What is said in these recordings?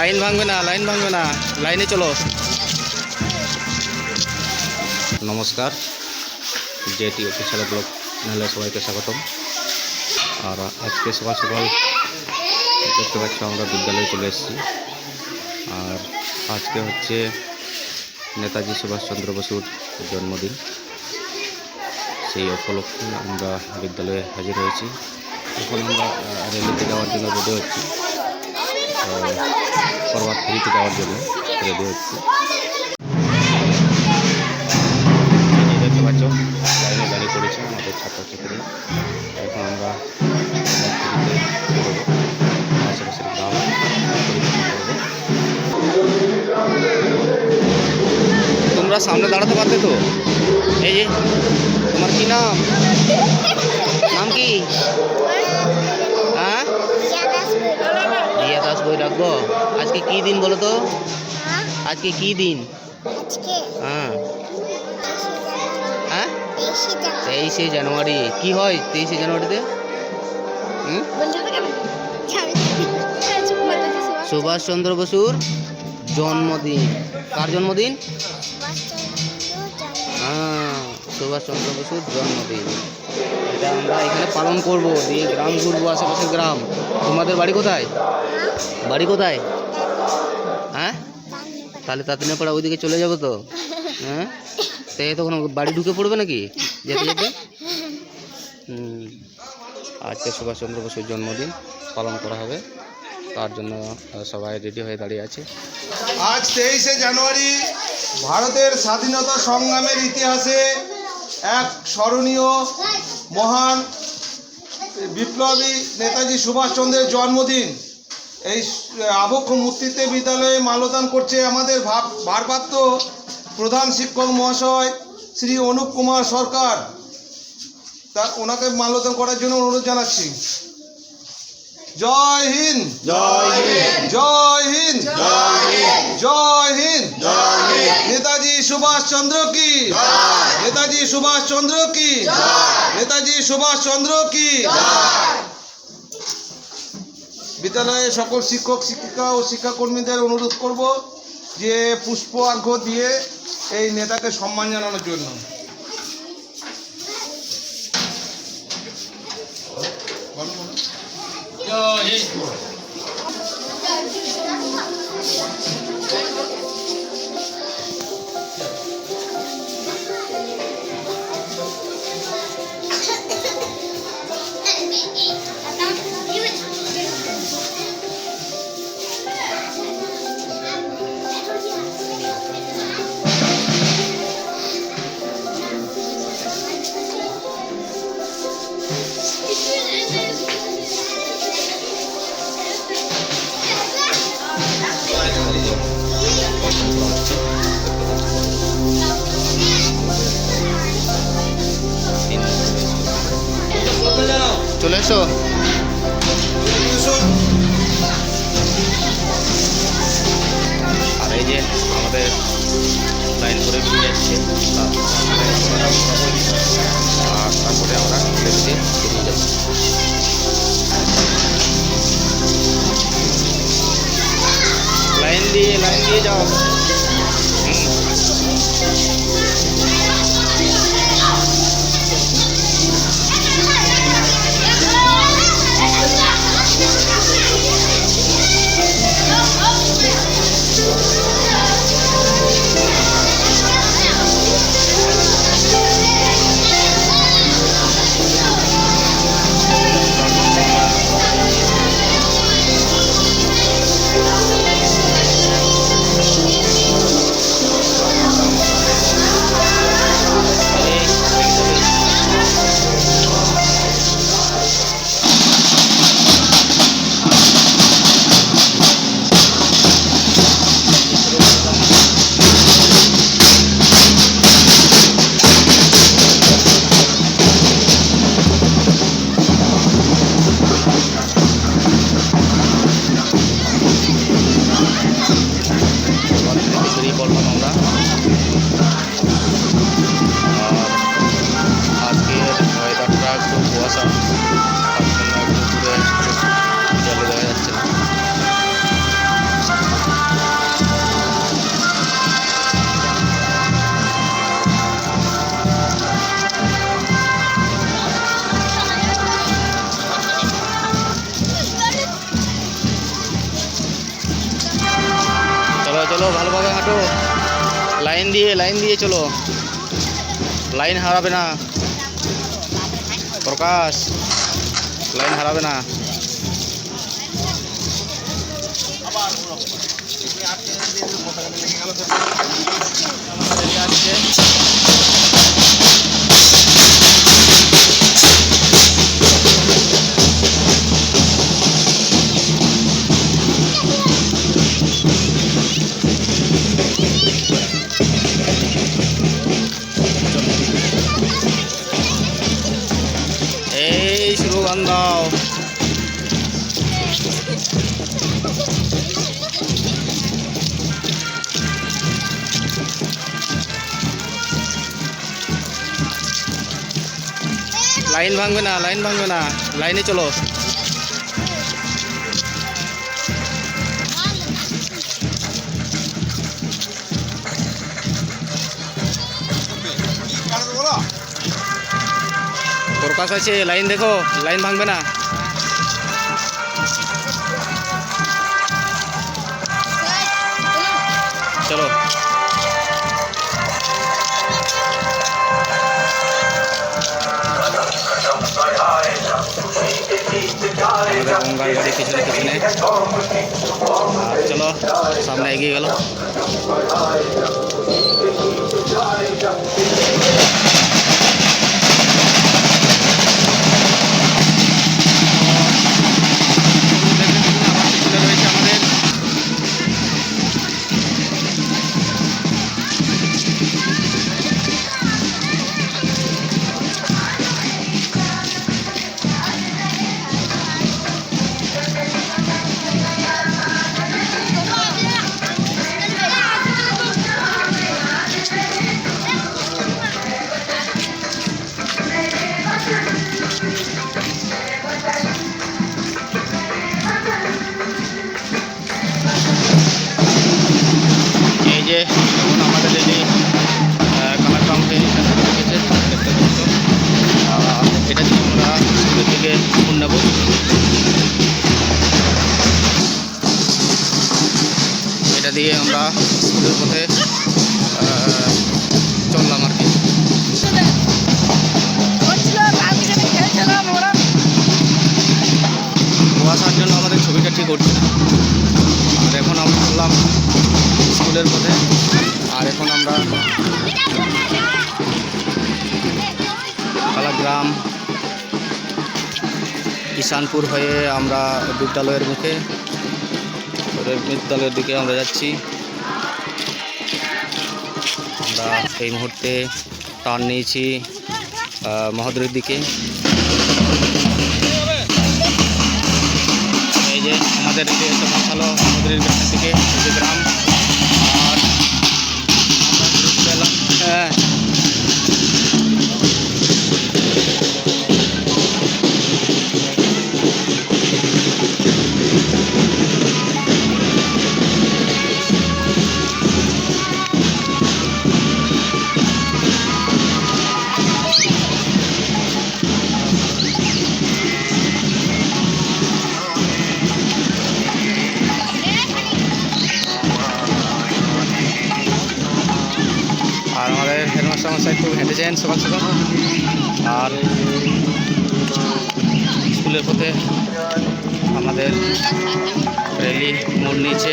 Line ভাঙবে না line ভাঙবে না লাইনে চলো। নমস্কার জেটি অফিসিয়াল ব্লগ নাহলে সবাইকে স্বাগতম। আর আজকে সকাল সকাল দেখতে পাচ্ছ আমরা বিদ্যালয়ে চলে এসেছি। আর আজকে হচ্ছে নেতাজি সুভাষচন্দ্র বসুর জন্মদিন। সেই উপলক্ষে আমরা বিদ্যালয়ে হাজির হয়েছি। এখন আমরা আহ, র্যালিতে যাওয়ার জন্য রেডি হচ্ছি। প্রভাত ফেরিতে যাওয়ার জন্য রেডি হচ্ছি। দেখতে পাচ্ছ, লাইনে আমাদের ছাত্রছাত্রী। এখন আমরা তোমরা সামনে দাঁড়াতে পারতে তো? এই যে, তোমার কি নাম? নাম কি? আজকে কি দিন বলো তো? আজকে কি দিন? হ্যাঁ। হ্যাঁ? তেইশে জানুয়ারি। কি হয় তেইশে জানুয়ারিতে? সুভাষচন্দ্র বসুর জন্মদিন। কার জন্মদিন? হ্যাঁ সুভাষচন্দ্র বসুর জন্মদিন। এটা আমরা এখানে পালন করব। দিয়ে গ্রাম ঘুরবো আশেপাশের গ্রাম। তোমাদের বাড়ি কোথায়? বাড়ি কোথায়? হ্যাঁ তাহলে তাঁতিনাপাড়া ওইদিকে চলে যাব তো? হ্যাঁ? তো এই তখন বাড়ি ঢুকে পড়বে নাকি? যেতে যেতে। আজকে সুভাষচন্দ্র বসুর জন্মদিন পালন করা হবে। তার জন্য সবাই রেডি হয়ে দাঁড়িয়ে আছে। আজ তেইশে জানুয়ারি ভারতের স্বাধীনতা সংগ্রামের ইতিহাসে এক স্মরণীয় মহান বিপ্লবী নেতাজি সুভাষচন্দ্রের জন্মদিন। এই আবক্ষ মূর্তিতে বিদ্যালয়ে মাল্যদান করছে আমাদের ভারপ্রাপ্ত প্রধান শিক্ষক মহাশয় শ্রী অনুপ কুমার সরকার। তা ওনাকে মাল্যদান করার জন্য অনুরোধ জানাচ্ছি। জয় হিন্দ! জয় হিন্দ! জয় হিন্দ! জয় হিন্দ! জয় হিন্দ! জয় হিন্দ! নেতাজি সুভাষ চন্দ্র কি? নেতাজি সুভাষ চন্দ্র কি? নেতাজি সুভাষ চন্দ্র কি? বিদ্যালয়ে সকল শিক্ষক, শিক্ষিকা ও শিক্ষাকর্মীদের অনুরোধ করব যে পুষ্প অর্ঘ্য দিয়ে এই নেতাকে সম্মান জানানোর জন্য। চলে এসো। আর এই যে আমাদের লাইন করে বেরিয়ে যাচ্ছে। তারপরে আমরা বেরিয়ে বেরিয়ে যাব লাইন দিয়ে লাইন দিয়ে যাও। চলো ভালোভাবে হাঁটো। লাইন দিয়ে লাইন দিয়ে চলো। লাইন হারাবে না। প্রকাশ, লাইন হারাবে না। এই লাইন ভাঙবে না, লাইন ভাঙবে না। লাইনে চলো। প্রকাশ আছে, লাইন দেখো, লাইন ভাঙবে না। চলো। আমাদের গঙ্গার গাড়ি পিছনে পিছনে আর চলো সামনে এগিয়ে গেল। স্কুলের পথে চললাম আর কি। কুয়াশার জন্য আমাদের ছবিটা ঠিক উঠছে আর এখন আমরা চললাম স্কুলের পথে, আর এখন আমরা কালাগ্রাম কিষানপুর হয়ে আমরা বিদ্যালয়ের মুখে বিদ্যালয়ের দিকে আমরা যাচ্ছি। এই মুহূর্তে টার্ন নিয়েছি মহাদুরের দিকে। এই যে আমাদের যে মশালো মহাদুরের গ্রামের দিকে যে গ্রাম। হেঁটেছেন সকাল সকাল। আর স্কুলের পথে আমাদের র্যালি মোড় নিয়েছে।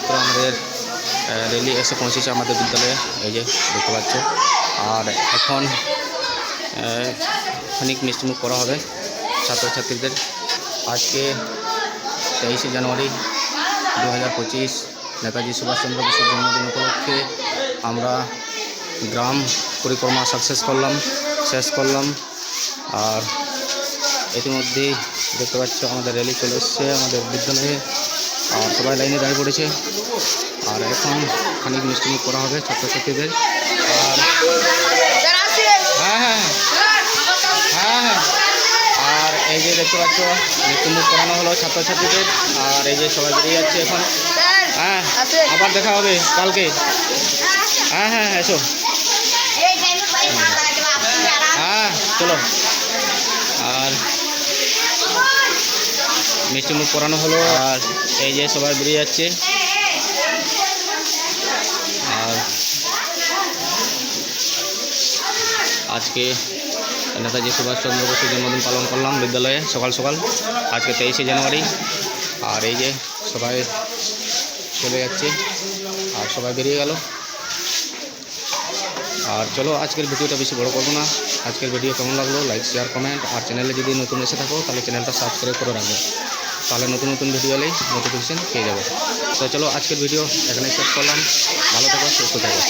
এইমাত্র আমাদের রেলি এসে পৌঁছেছে আমাদের বিদ্যালয়ে, এই যে দেখতে পাচ্ছ। আর এখন খানিক মিষ্টিমুখ করা হবে ছাত্রছাত্রীদের। আজকে তেইশে জানুয়ারি দু হাজার পঁচিশ, নেতাজি সুভাষচন্দ্র বসুর জন্মদিন উপলক্ষে আমরা গ্রাম পরিক্রমা সাকসেস করলাম, শেষ করলাম। আর ইতিমধ্যেই দেখতে পাচ্ছ আমাদের র্যালি চলে এসছে, আমাদের বিদ্যালয়ে আর সবাই লাইনে দাঁড়িয়ে পড়েছে। আর এখন খানিক মিষ্টিমুখ করা হবে ছাত্রছাত্রীদের। আর হ্যাঁ হ্যাঁ হ্যাঁ হ্যাঁ আর এই যে দেখতে পাচ্ছ মৃত্যুমুখ করানো হলো ছাত্রছাত্রীদের। আর এই যে সবাই বেরিয়ে যাচ্ছে এখন। হ্যাঁ আবার দেখা হবে কালকে। হ্যাঁ হ্যাঁ হ্যাঁ এসো। হ্যাঁ চলো। আর মিষ্টি মুখ করানো হলো আর এই যে সবাই বেরিয়ে যাচ্ছে। আর আজকে নেতাজি সুভাষচন্দ্র বসুর জন্মদিন পালন করলাম বিদ্যালয়ে সকাল সকাল, আজকে তেইশে জানুয়ারি। আর এই যে সবাই চলে যাচ্ছে, আর সবাই বেরিয়ে গেল। আর চলো আজকের ভিডিওটা বেশি বড় করব না। আজকের ভিডিও কেমন লাগল লাইক শেয়ার কমেন্ট আর চ্যানেলে যদি নতুন এসে থাকো, তাহলে চ্যানেলটা সাবস্ক্রাইব করে রাখবে। তাহলে নতুন নতুন ভিডিও এলেই নোটিফিকেশান পেয়ে যাবে। তো চলো আজকের ভিডিও এখানে শেষ করলাম। ভালো থাকো, সুস্থ থাকো।